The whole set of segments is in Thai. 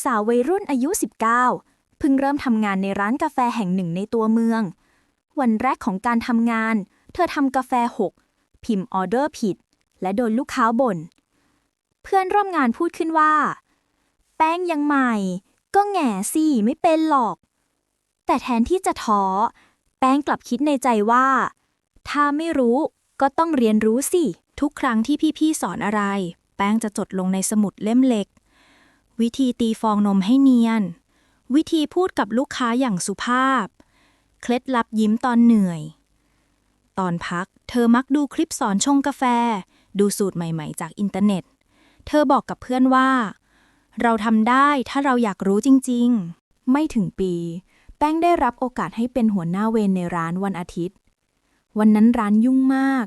สาววัยรุ่นอายุ 19 เพิ่งเริ่มทำงานในร้านกาแฟแห่งหนึ่งในตัวเมือง วันแรกของการทำงาน เธอทำกาแฟหกพิมพ์ออเดอร์ผิด และโดนลูกค้าบ่น เพื่อนร่วมงานพูดขึ้นว่า แป้งยังใหม่ ก็แง่สิไม่เป็นหรอก แต่แทนที่จะท้อ แป้งกลับคิดในใจว่า ถ้าไม่รู้ก็ต้องเรียนรู้สิ ทุกครั้งที่พี่ๆสอนอะไร แป้งจะจดลงในสมุดเล่มเล็ก วิธีตีฟองนมให้เนียน วิธีพูดกับลูกค้าอย่างสุภาพ เคล็ดลับยิ้มตอนเหนื่อย ตอนพัก เธอมักดูคลิปสอนชงกาแฟ ดูสูตรใหม่ๆ จากอินเทอร์เน็ต เธอบอกกับเพื่อนว่า เราทำได้ถ้าเราอยากรู้จริง ๆ ไม่ถึงปี แป้งได้รับโอกาสให้เป็นหัวหน้าเวรในร้านวันอาทิตย์ วันนั้นร้านยุ่งมาก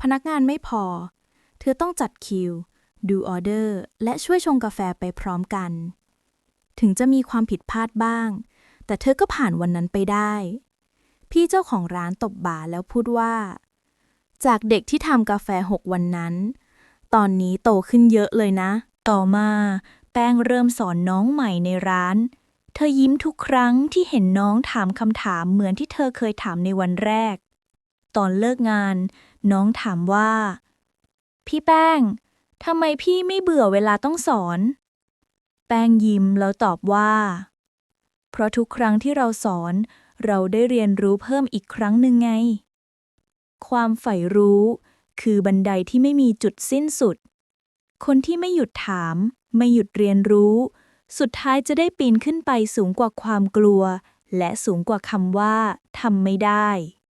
พนักงานไม่พอ เธอต้องจัดคิว ดูออเดอร์ และช่วยชงกาแฟไปพร้อมกัน ถึงจะมีความผิดพลาดบ้าง แต่เธอก็ผ่านวันนั้นไปได้ พี่เจ้าของร้านตบบ่าแล้วพูดว่า จากเด็กที่ทำกาแฟหกวันนั้น ตอนนี้โตขึ้นเยอะเลยนะ ต่อมาแป้งเริ่มสอนน้องใหม่ในร้าน เธอยิ้มทุกครั้งที่เห็นน้องถามคำถามเหมือนที่เธอเคยถามในวันแรก ตอนเลิกงาน น้องถามว่า พี่แป้ง ทำไมพี่ไม่เบื่อเวลาต้องสอน แป้งยิ้มแล้วตอบว่า เพราะทุกครั้งที่เราสอน เราได้เรียนรู้เพิ่มอีกครั้งหนึ่งไง ความใฝ่รู้ คือบันไดที่ไม่มีจุดสิ้นสุด คนที่ไม่หยุดถาม ไม่หยุดเรียนรู้ สุดท้ายจะได้ปีนขึ้นไปสูงกว่าความกลัว และสูงกว่าคำว่าทำไม่ได้